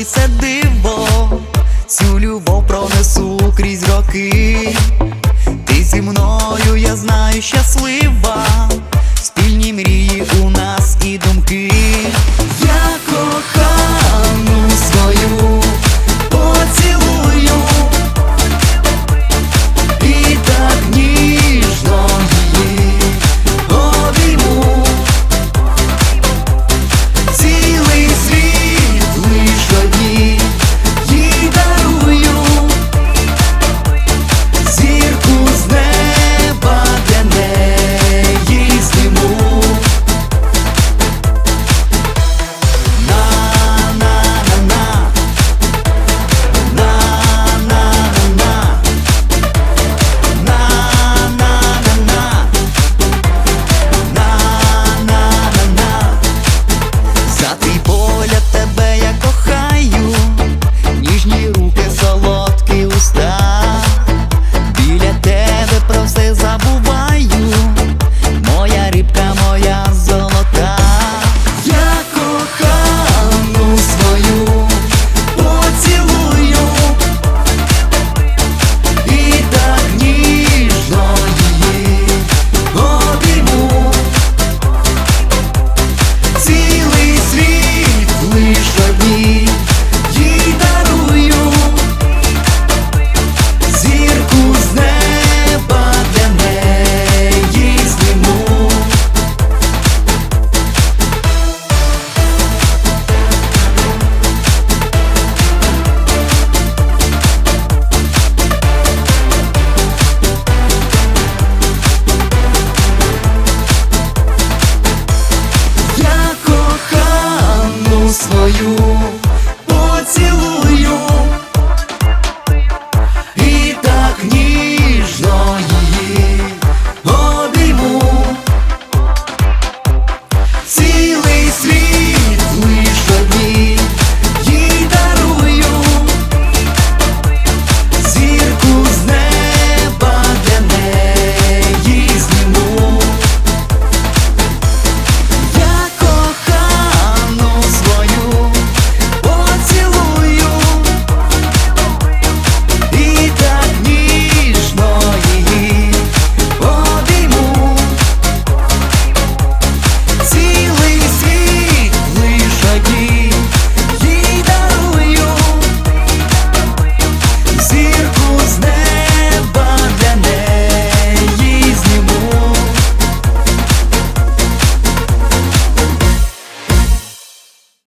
і це диво, цю любов пронесу крізь роки. Ти зі мною, я знаю, щаслива, спільні мрії